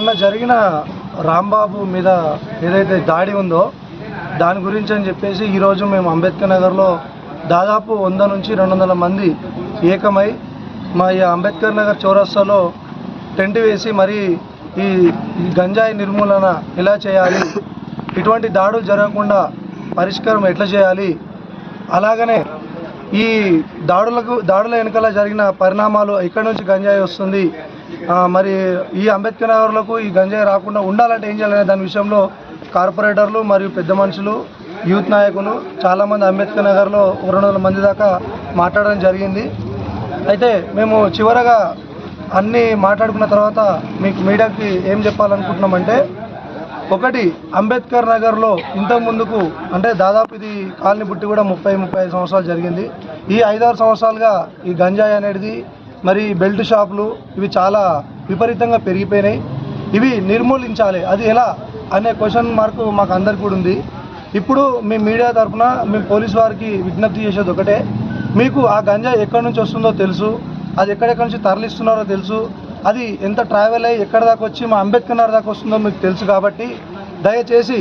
మొన్న జరిగిన రాంబాబు మీద ఏదైతే దాడి ఉందో దాని గురించి అని చెప్పేసి ఈరోజు మేము అంబేద్కర్ నగర్లో దాదాపు వంద నుంచి రెండు వందల మంది ఏకమై మా ఈ అంబేద్కర్ నగర్ చౌరస్తాలో టెంట్ వేసి మరి ఈ గంజాయి నిర్మూలన ఎలా చేయాలి ఇటువంటి దాడులు జరగకుండా పరిష్కారం ఎట్లా చేయాలి అలాగనే ఈ దాడులకు దాడుల వెనుకల జరిగిన పరిణామాలు ఎక్కడి నుంచి గంజాయి వస్తుంది మరి ఈ అంబేద్కర్ నగర్లకు ఈ గంజాయి రాకుండా ఉండాలంటే ఏం చేయాలనే దాని విషయంలో కార్పొరేటర్లు మరియు పెద్ద మనుషులు యూత్ నాయకులు చాలామంది అంబేద్కర్ నగర్లో రెండు వందల మంది దాకా మాట్లాడడం జరిగింది. అయితే మేము చివరగా అన్నీ మాట్లాడుకున్న తర్వాత మీకు మీడియాకి ఏం చెప్పాలనుకుంటున్నామంటే ఒకటి అంబేద్కర్ నగర్లో ఇంతకు ముందుకు అంటే దాదాపు ఇది కాలనీ బుట్టి కూడా ముప్పై ముప్పై సంవత్సరాలు జరిగింది. ఈ ఐదారు సంవత్సరాలుగా ఈ గంజాయి అనేది మరి బెల్ట్ షాపులు ఇవి చాలా విపరీతంగా పెరిగిపోయినాయి. ఇవి నిర్మూలించాలి. అది ఎలా అనే క్వశ్చన్ మార్క్ మాకు అందరికి కూడా ఉంది. ఇప్పుడు మీ మీడియా తరఫున మేము పోలీస్ వారికి విజ్ఞప్తి చేసేది ఒకటే. మీకు ఆ గంజా ఎక్కడి నుంచి వస్తుందో తెలుసు. అది ఎక్కడెక్కడి నుంచి తరలిస్తున్నారో తెలుసు. అది ఎంత ట్రావెల్ అయ్యి ఎక్కడ దాకా వచ్చి మా అంబేద్కర్ నగర్ దాకా వస్తుందో మీకు తెలుసు కాబట్టి దయచేసి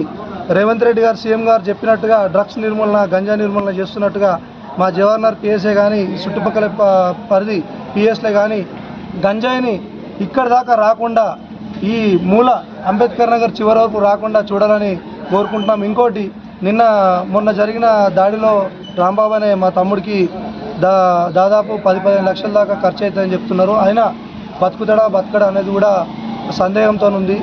రేవంత్ రెడ్డి గారు సీఎం గారు చెప్పినట్టుగా డ్రగ్స్ నిర్మూలన గంజా నిర్మూలన చేస్తున్నట్టుగా మా జవహర్లాల్ పిఎస్ఏ కానీ చుట్టుపక్కల ప- పరిధి పిఎస్లే కానీ గంజాయిని ఇక్కడ దాకా రాకుండా ఈ మూల అంబేద్కర్ నగర్ చివరి వరకు రాకుండా చూడాలని కోరుకుంటున్నాం. ఇంకోటి నిన్న మొన్న జరిగిన దాడిలో రాంబాబు అనే మా తమ్ముడికి దా దాదాపు పది పదిహేను లక్షల దాకా ఖర్చు అవుతుందని చెప్తున్నారు. అయినా బతుకుతడా బతకడా అనేది కూడా సందేహంతో ఉంది.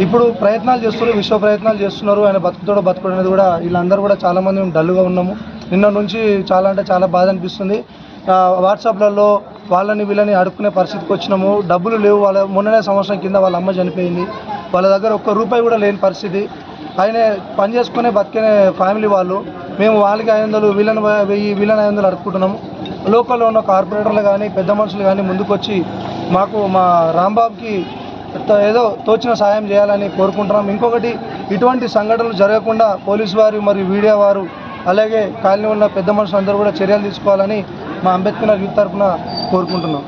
ఇప్పుడు ప్రయత్నాలు చేస్తున్నారు విశ్వ ప్రయత్నాలు చేస్తున్నారు. ఆయన బతుకుతాడో బతుకుడు అనేది కూడా వీళ్ళందరూ కూడా చాలామంది మేము డల్గా ఉన్నాము. నిన్న నుంచి చాలా అంటే చాలా బాధ అనిపిస్తుంది. వాట్సాప్లలో వాళ్ళని వీళ్ళని అడుక్కునే పరిస్థితికి వచ్చినాము. డబ్బులు లేవు. వాళ్ళ మొన్ననే సంవత్సరం కింద వాళ్ళ అమ్మ చనిపోయింది. వాళ్ళ దగ్గర ఒక్క రూపాయి కూడా లేని పరిస్థితి. ఆయన పని చేసుకునే బతికే ఫ్యామిలీ వాళ్ళు. మేము వాళ్ళకి ఐదు వందలు వీళ్ళని వెయ్యి వీళ్ళని ఐదు వందలు అడుక్కుంటున్నాము. లోకల్లో ఉన్న కార్పొరేటర్లు కానీ పెద్ద మనుషులు కానీ ముందుకొచ్చి మాకు మా రాంబాబుకి ఏదో తోచిన సాయం చేయాలని కోరుకుంటున్నాం. ఇంకొకటి ఇటువంటి సంఘటనలు జరగకుండా పోలీసు వారు మరియు మీడియా వారు అలాగే కాలనీ ఉన్న పెద్ద మనుషులు అందరూ కూడా చర్యలు తీసుకోవాలని మా అంబేద్కర్ యూత్ తరఫున కోరుకుంటున్నాం.